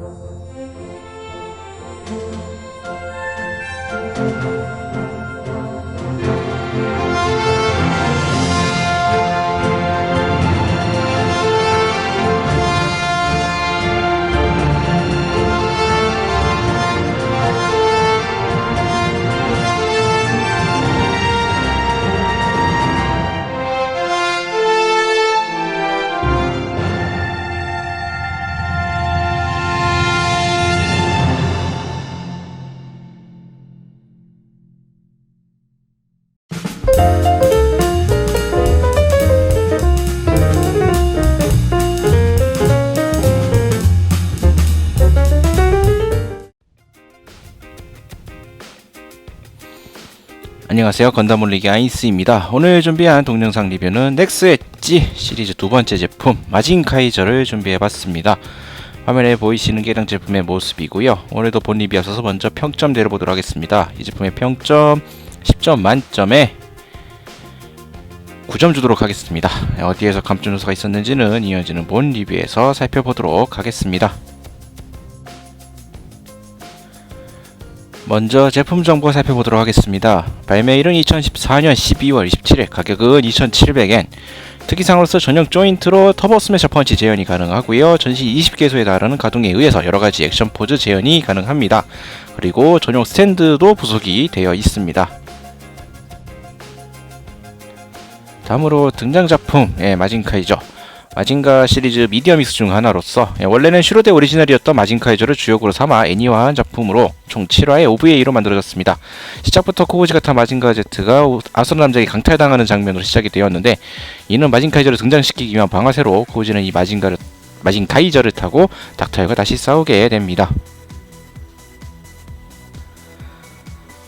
Thank you. 안녕하세요. 건담올리기 아이스입니다. 오늘 준비한 동영상 리뷰는 넥스 엣지 시리즈 두 번째 제품 마진 카이저를 준비해봤습니다. 화면에 보이시는 게 해당 제품의 모습이고요. 오늘도 본 리뷰 앞서서 먼저 평점 내려보도록 하겠습니다. 이 제품의 평점 10점 만점에 9점 주도록 하겠습니다. 어디에서 감점 요소가 있었는지는 이어지는 본 리뷰에서 살펴보도록 하겠습니다 먼저 제품 정보 살펴보도록 하겠습니다. 발매일은 2014년 12월 27일, 가격은 2,700엔. 특이사항으로서 전용 조인트로 터보 스매셔 펀치 재현이 가능하고요. 전시 20개소에 달하는 가동에 의해서 여러 가지 액션 포즈 재현이 가능합니다. 그리고 전용 스탠드도 부속이 되어 있습니다. 다음으로 등장 작품, 예, 마징카이죠. 마징가 시리즈 미디어 믹스 중 하나로서 예, 원래는 슈로데 오리지널이었던 마징카이저를 주역으로 삼아 애니화한 작품으로 총 7화의 OVA로 만들어졌습니다. 시작부터 코우지가 탄 마징가 제트가 오- 아수라 남자에게 강탈당하는 장면으로 시작이 되었는데 이는 마징카이저를 등장시키기 위한 방아쇠로 코우지는 이 마징가를 마징카이저를 타고 닥터일과 다시 싸우게 됩니다.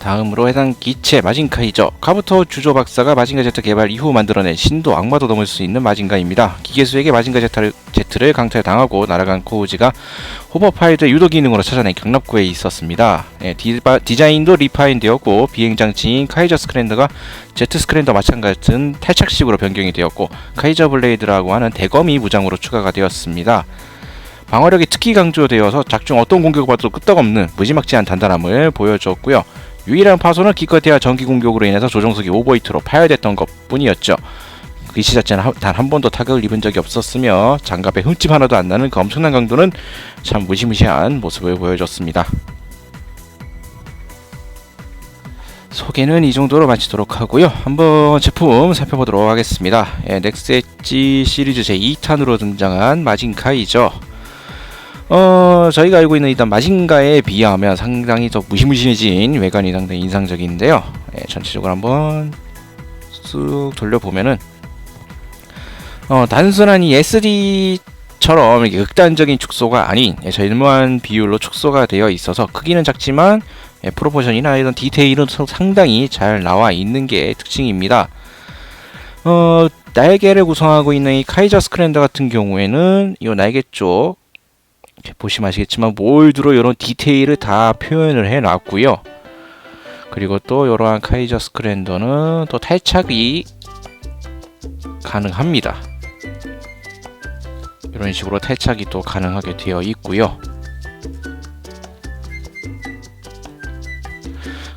다음으로 해당 기체 마징카이저 카부토 주조 박사가 마징가 제트 개발 이후 만들어낸 신도 악마도 넘을 수 있는 마징가입니다. 기계수에게 마징가 제트를, 제트를 강탈 당하고 날아간 코우지가 호버파이드의 유도 기능으로 찾아낸 경납구에 있었습니다. 예, 디바, 디자인도 리파인되었고 비행장치인 카이저 스크랜더가 제트 스크랜더 마찬가지 같은 탈착식으로 변경이 되었고 카이저 블레이드라고 하는 대검이 무장으로 추가가 되었습니다. 방어력이 특히 강조되어서 작중 어떤 공격을 받아도 끄떡없는 무지막지한 단단함을 보여주었고요. 유일한 파손은 기껏해야 전기 공격으로 인해서 조종석이 오버히트로 파열됐던 것 뿐이었죠. 그시 자체는 단 한 번도 타격을 입은 적이 없었으며 장갑에 흠집 하나도 안 나는 그 엄청난 강도는 참 무시무시한 모습을 보여줬습니다. 소개는 이 정도로 마치도록 하고요. 한번 제품 살펴보도록 하겠습니다. 예, 넥스 엣지 시리즈 제2탄으로 등장한 마징카이죠. 어, 저희가 알고 있는 일단 마징가에 비하면 상당히 더 무시무시해진 외관이 상당히 인상적인데요. 예, 전체적으로 한번 쑥 돌려보면은 어, 단순한 이 SD처럼 이렇게 극단적인 축소가 아닌 예, 절묘한 비율로 축소가 되어 있어서 크기는 작지만 예, 프로포션이나 이런 디테일은 서- 상당히 잘 나와 있는 게 특징입니다. 어, 날개를 구성하고 있는 이 카이저 스크랜더 같은 경우에는 이 날개 쪽 보시면 아시겠지만 몰드로 이런 디테일을 다 표현을 해 놨고요. 그리고 또 이러한 카이저 스크랜더는 또 탈착이 가능합니다. 이런 식으로 탈착이 또 가능하게 되어 있고요.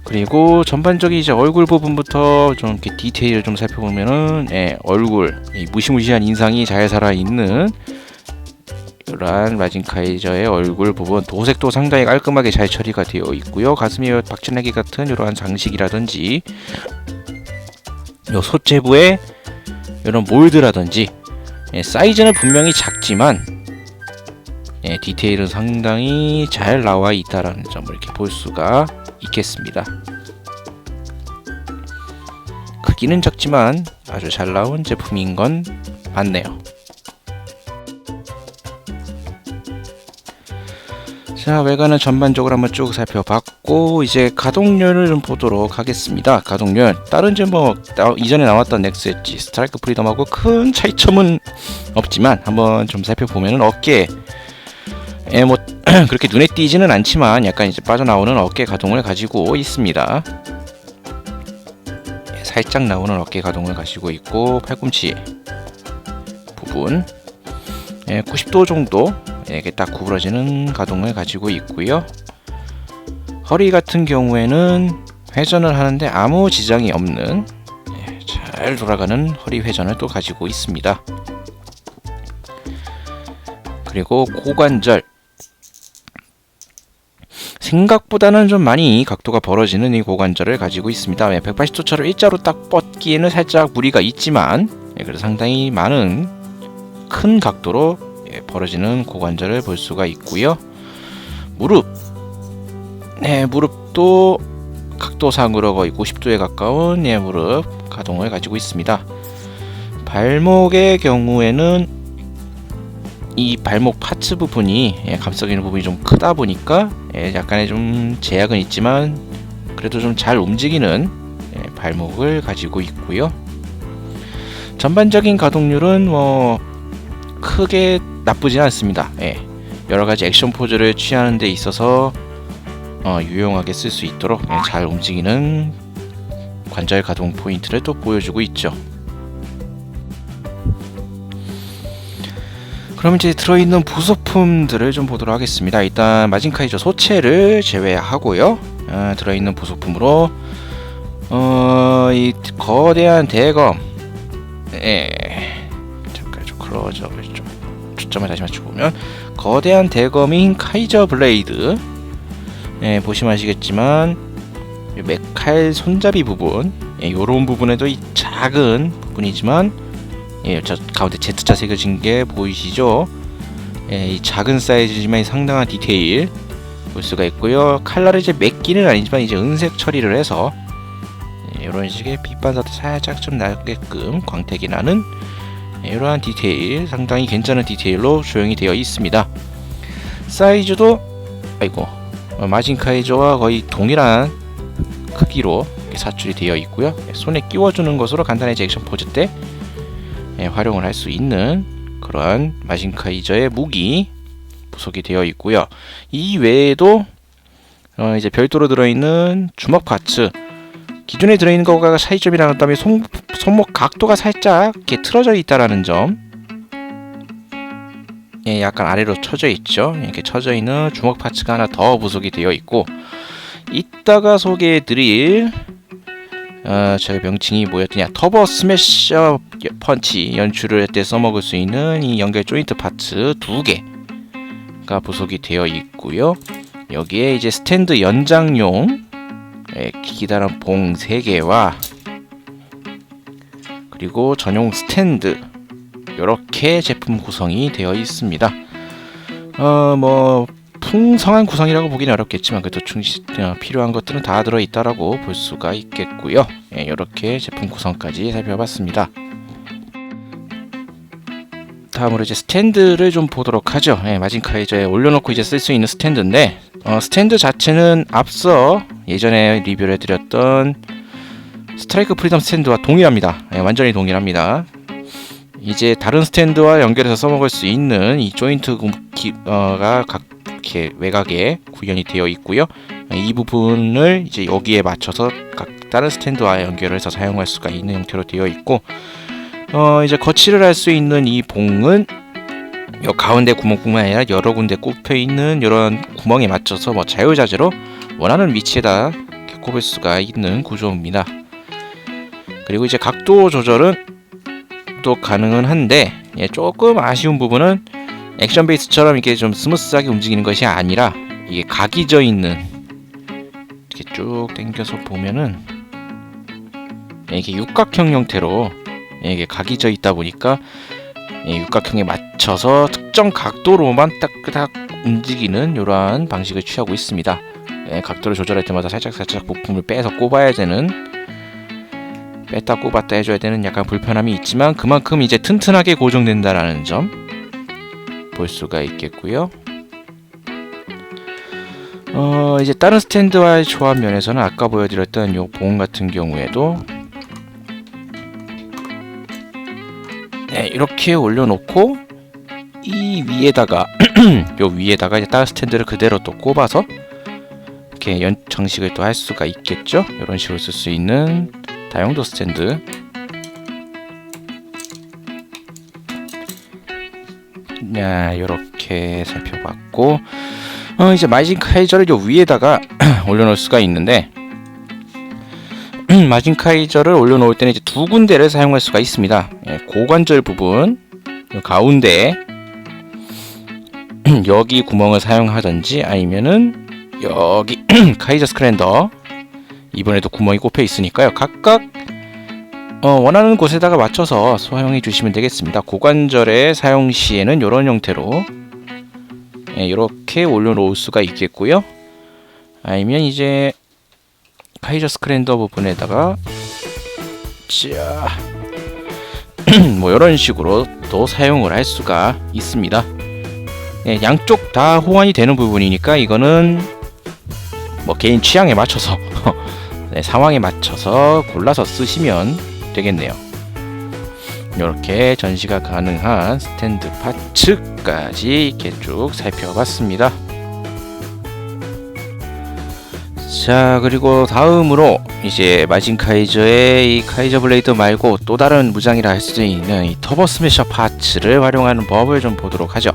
그리고 전반적인 이제 얼굴 부분부터 좀 이렇게 디테일을 좀 살펴보면은 예, 얼굴 이 무시무시한 인상이 잘 살아 있는 이러한 마징카이저의 얼굴 부분 도색도 상당히 깔끔하게 잘 처리가 되어 있고요. 가슴에 박진하기 같은 이러한 장식이라든지 요 소체부에 이런 몰드라든지 예, 사이즈는 분명히 작지만 예, 디테일은 상당히 잘 나와 있다라는 점을 이렇게 볼 수가 있겠습니다. 크기는 작지만 아주 잘 나온 제품인 건 맞네요. 자 외관은 전반적으로 한번 쭉 살펴봤고 이제 가동률을 좀 보도록 하겠습니다. 가동률. 다른 이제 뭐 나- 이전에 나왔던 넥스 엣지 스트라이크 프리덤하고 큰 차이점은 없지만 한번 좀 살펴보면은 어깨. 에뭐 그렇게 눈에 띄지는 않지만 약간 이제 빠져나오는 어깨 가동을 가지고 있습니다. 예, 살짝 나오는 어깨 가동을 가지고 있고 팔꿈치 부분 예, 90도 정도 예, 이게 딱 구부러지는 가동을 가지고 있고요. 허리 같은 경우에는 회전을 하는데 아무 지장이 없는 예, 잘 돌아가는 허리 회전을 또 가지고 있습니다. 그리고 고관절 생각보다는 좀 많이 각도가 벌어지는 이 고관절을 가지고 있습니다. 180도처럼 일자로 딱 뻗기에는 살짝 무리가 있지만 예, 그래도 상당히 많은 큰 각도로 예, 벌어지는 고관절을 볼 수가 있고요. 무릎, 네 무릎도 각도상으로 거의 90도에 가까운 예, 무릎 가동을 가지고 있습니다. 발목의 경우에는 이 발목 파츠 부분이 예, 감싸기는 부분이 좀 크다 보니까 예, 약간의 좀 제약은 있지만 그래도 좀 잘 움직이는 예, 발목을 가지고 있고요. 전반적인 가동률은 뭐 크게 나쁘진 않습니다. 예, 여러 가지 액션 포즈를 취하는 데 있어서 어, 유용하게 쓸 수 있도록 예, 잘 움직이는 관절 가동 포인트를 또 보여주고 있죠. 그럼 이제 들어있는 부속품들을 좀 보도록 하겠습니다. 일단 마징카이저 소체를 제외하고요. 어, 들어있는 부속품으로 어, 이 거대한 대검, 예, 잠깐 좀좀 초점을 다시 맞춰보면 거대한 대검인 카이저 블레이드, 예, 보시면 아시겠지만 이 메칼 손잡이 부분, 예, 요런 부분에도 이 작은 부분이지만 예, 저 가운데 Z자 새겨진 게 보이시죠? 예, 이 작은 사이즈지만 상당한 디테일 볼 수가 있고요. 칼라를 이제 맵기는 아니지만 이제 은색 처리를 해서 예, 이런 식의 빛 반사도 살짝 좀 나게끔 광택이 나는 예, 이러한 디테일 상당히 괜찮은 디테일로 조형이 되어 있습니다. 사이즈도 아이고 어, 마징카이저와 거의 동일한 크기로 사출이 되어 있고요. 예, 손에 끼워주는 것으로 간단히 액션 포즈 때 예, 활용을 할 수 있는 그러한 마징카이저의 무기 부속이 되어 있고요. 이 외에도 어, 이제 별도로 들어있는 주먹 파츠 기존에 들어있는 것과 차이점이 나왔다면 손, 손목 각도가 살짝 이렇게 틀어져 있다라는 점. 예, 약간 아래로 쳐져 있죠. 이렇게 쳐져 있는 주먹 파츠가 하나 더 부속이 되어 있고 이따가 소개해 드릴 어, 저 명칭이 뭐였더냐 터보 스매셔 펀치 연출을 할때 써먹을 수 있는 이 연결 조인트 파츠 두 개가 부속이 되어 있고요 여기에 이제 스탠드 연장용 예, 기다란 봉 3개와 그리고 전용 스탠드 이렇게 제품 구성이 되어 있습니다 어 뭐 풍성한 구성이라고 보기는 어렵겠지만 그래도 충시, 어, 필요한 것들은 다 들어있다라고 볼 수가 있겠고요. 예, 이렇게 제품 구성까지 살펴봤습니다. 다음으로 이제 스탠드를 좀 보도록 하죠. 예, 마징카이저에 올려놓고 이제 쓸 수 있는 스탠드인데 어, 스탠드 자체는 앞서 예전에 리뷰를 해드렸던 스트라이크 프리덤 스탠드와 동일합니다. 예, 완전히 동일합니다. 이제 다른 스탠드와 연결해서 써먹을 수 있는 이 조인트가 각 이렇게 외곽에 구현이 되어 있고요. 이 부분을 이제 여기에 맞춰서 각 다른 스탠드와 연결해서 사용할 수가 있는 형태로 되어 있고 어 이제 거치를 할 수 있는 이 봉은 요 가운데 구멍뿐만 아니라 여러 군데 꼽혀 있는 이런 구멍에 맞춰서 뭐 자유자재로 원하는 위치에다 꼽을 수가 있는 구조입니다. 그리고 이제 각도 조절은 또 가능은 한데 예, 조금 아쉬운 부분은 액션 베이스처럼 이렇게 좀 스무스하게 움직이는 것이 아니라 이게 각이 져 있는 이렇게 쭉 당겨서 보면은 이게 육각형 형태로 이게 각이 져 있다 보니까 육각형에 맞춰서 특정 각도로만 딱딱 움직이는 이러한 방식을 취하고 있습니다. 예, 각도를 조절할 때마다 살짝 살짝 부품을 빼서 꼽아야 되는 뺐다 꼽았다 해줘야 되는 약간 불편함이 있지만 그만큼 이제 튼튼하게 고정된다라는 점 볼 수가 있겠고요. 어, 이제 다른 스탠드와의 조합 면에서는 아까 보여드렸던 요 봉 같은 경우에도 네, 이렇게 올려놓고 이 위에다가 요 위에다가 이제 다른 스탠드를 그대로 또 꼽아서 이렇게 연 장식을 또 할 수가 있겠죠. 이런 식으로 쓸 수 있는 다용도 스탠드 야, 요렇게 이렇게 살펴봤고 어, 이제 마진 카이저를 요 위에다가 올려놓을 수가 있는데 마진 카이저를 올려놓을 때는 이제 두 군데를 사용할 수가 있습니다. 예, 고관절 부분 요 가운데 여기 구멍을 사용하든지 아니면은 여기 카이저 스크랜더 이번에도 구멍이 꼽혀 있으니까요. 각각 어, 원하는 곳에다가 맞춰서 사용해 주시면 되겠습니다. 고관절의 사용 시에는 이런 형태로 예, 이렇게 올려놓을 수가 있겠고요. 아니면 이제 카이저 스크랜더 부분에다가 자, 뭐 이런 식으로 또 사용을 할 수가 있습니다. 예, 양쪽 다 호환이 되는 부분이니까 이거는 뭐 개인 취향에 맞춰서 네, 상황에 맞춰서 골라서 쓰시면 되겠네요. 이렇게 전시가 가능한 스탠드 파츠까지 이렇게 쭉 살펴봤습니다. 자 그리고 다음으로 이제 마진 카이저의 이 카이저 블레이드 말고 또 다른 무장이라 할 수 있는 이 터보 스매셔 파츠를 활용하는 법을 좀 보도록 하죠.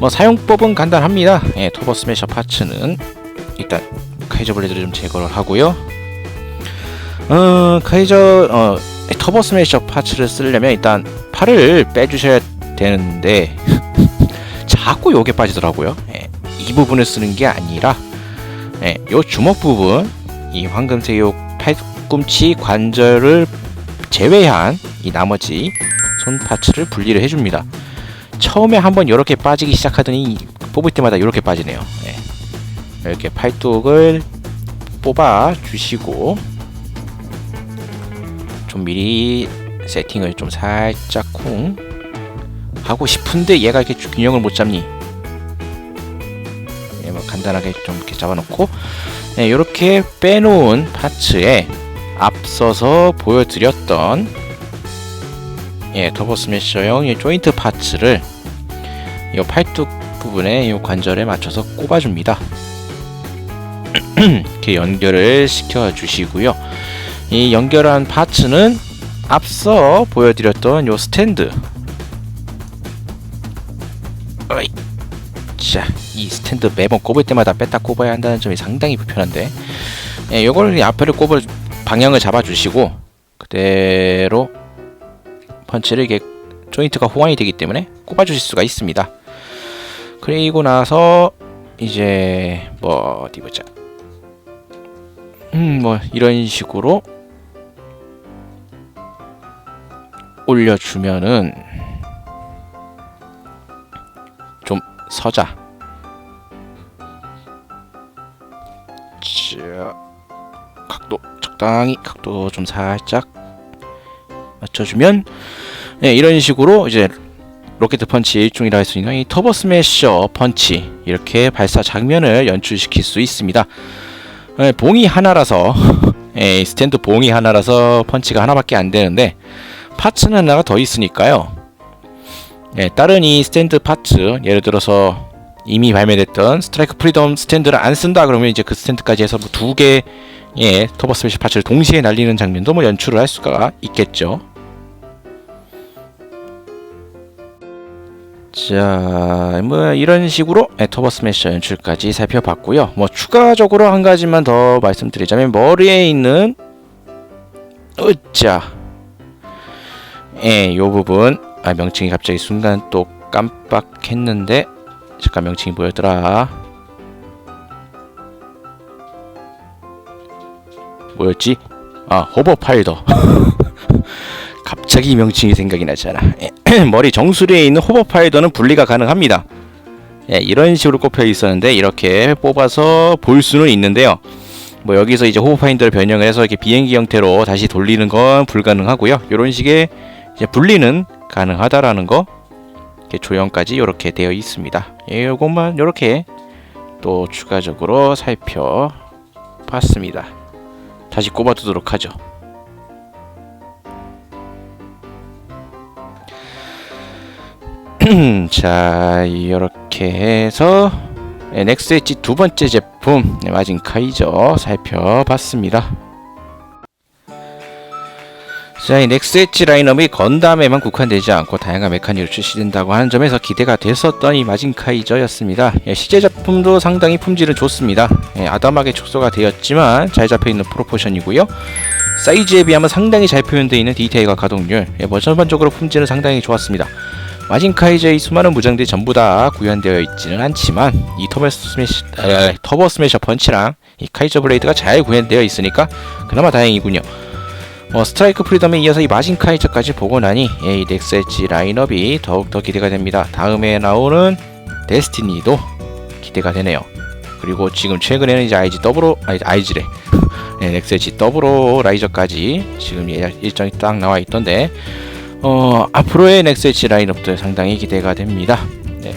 뭐 사용법은 간단합니다. 예, 터보 스매셔 파츠는 일단 카이저 블레이드를 좀 제거를 하고요. 어 카이저 어 터보 스매셔 파츠를 쓰려면 일단 팔을 빼주셔야 되는데 자꾸 요게 빠지더라고요. 예, 이 부분을 쓰는 게 아니라 예, 요 주먹 부분 이 황금색 요 팔꿈치 관절을 제외한 이 나머지 손 파츠를 분리를 해줍니다. 처음에 한번 이렇게 빠지기 시작하더니 뽑을 때마다 이렇게 빠지네요. 예. 이렇게 팔뚝을 뽑아 주시고 좀 미리 세팅을 좀 살짝 쿵 하고 싶은데 얘가 이렇게 균형을 못 잡니? 예, 뭐 간단하게 좀 이렇게 잡아놓고 네, 이렇게 빼놓은 파츠에 앞서서 보여드렸던 예, 터보 스매셔용 이 조인트 파츠를 이 팔뚝 부분에 이 관절에 맞춰서 꼽아줍니다. 이렇게 연결을 시켜 주시고요. 이 연결한 파츠는 앞서 보여드렸던 요 스탠드 어이. 자, 이 스탠드 매번 꼽을 때마다 뺐다 꼽아야 한다는 점이 상당히 불편한데 예, 요거를 앞에를 꼽을 방향을 잡아주시고 그대로 펀치를 이게 조인트가 호환이 되기 때문에 꼽아주실 수가 있습니다. 그리고 나서 이제 뭐 어디 보자. 음, 뭐 이런 식으로 올려주면은 좀 서자. 자, 각도 적당히 각도 좀 살짝 맞춰주면 네, 이런 식으로 이제 로켓 펀치 일종이라 할 수 있는 이 터보 스매셔 펀치 이렇게 발사 장면을 연출시킬 수 있습니다. 네, 봉이 하나라서 예, 스탠드 봉이 하나라서 펀치가 하나밖에 안 되는데 파츠는 하나가 더 있으니까요. 예, 다른 이 스탠드 파츠 예를 들어서 이미 발매됐던 스트라이크 프리덤 스탠드를 안 쓴다 그러면 이제 그 스탠드까지 해서 뭐 두 개의 터보 스매시 파츠를 동시에 날리는 장면도 뭐 연출을 할 수가 있겠죠. 자, 뭐 이런 식으로 예, 터보 스매셔 연출까지 살펴봤고요. 뭐 추가적으로 한 가지만 더 말씀드리자면 머리에 있는 으짜 예, 요 부분. 아 명칭이 갑자기 순간 또 깜빡했는데 잠깐 명칭이 뭐였더라? 뭐였지? 아 호버 파일더. 갑자기 명칭이 생각이 나잖아. 예, 머리 정수리에 있는 호버 파일더는 분리가 가능합니다. 예, 이런 식으로 꼽혀 있었는데 이렇게 뽑아서 볼 수는 있는데요. 뭐 여기서 이제 호버 파인더를 변형을 해서 이렇게 비행기 형태로 다시 돌리는 건 불가능하고요. 이런 식의 이제 분리는 가능하다라는 거 이렇게 조형까지 이렇게 되어 있습니다. 예, 요것만 이렇게 또 추가적으로 살펴봤습니다. 다시 꼽아두도록 하죠. 자, 이렇게 해서 엣지 두 번째 제품 마진 카이저 살펴봤습니다. 자, 이 넥스 엣지 라인업이 건담에만 국한되지 않고 다양한 메카닉으로 출시된다고 하는 점에서 기대가 됐었던 이 마징카이저였습니다. 예, 시제 작품도 상당히 품질은 좋습니다. 예, 아담하게 축소가 되었지만 잘 잡혀있는 프로포션이고요. 사이즈에 비하면 상당히 잘 표현되어 있는 디테일과 가동률, 예, 뭐 전반적으로 품질은 상당히 좋았습니다. 마징카이저의 수많은 무장들이 전부 다 구현되어 있지는 않지만 이 터보 스매시, 아, 터보 스매셔 펀치랑 이 카이저 블레이드가 잘 구현되어 있으니까 그나마 다행이군요. 어, 스트라이크 프리덤에 이어서 이 마징카이저까지 보고 나니 예, 이 넥스 엣지 라인업이 더욱더 기대가 됩니다. 다음에 나오는 데스티니도 기대가 되네요. 그리고 지금 최근에는 이제 IG 더블로 아니 IG래 네, 넥스 엣지 더블로 라이저까지 지금 예- 일정이 딱 나와 있던데 어, 앞으로의 넥스 엣지 라인업도 상당히 기대가 됩니다. 네.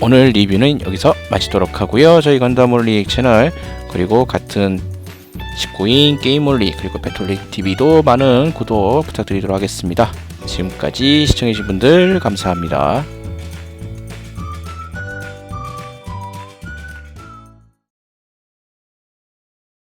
오늘 리뷰는 여기서 마치도록 하고요. 저희 건담올릭 채널 그리고 같은 19인 게임올리 그리고 배톨릭 TV도 많은 구독 부탁드리도록 하겠습니다. 지금까지 시청해주신 분들 감사합니다.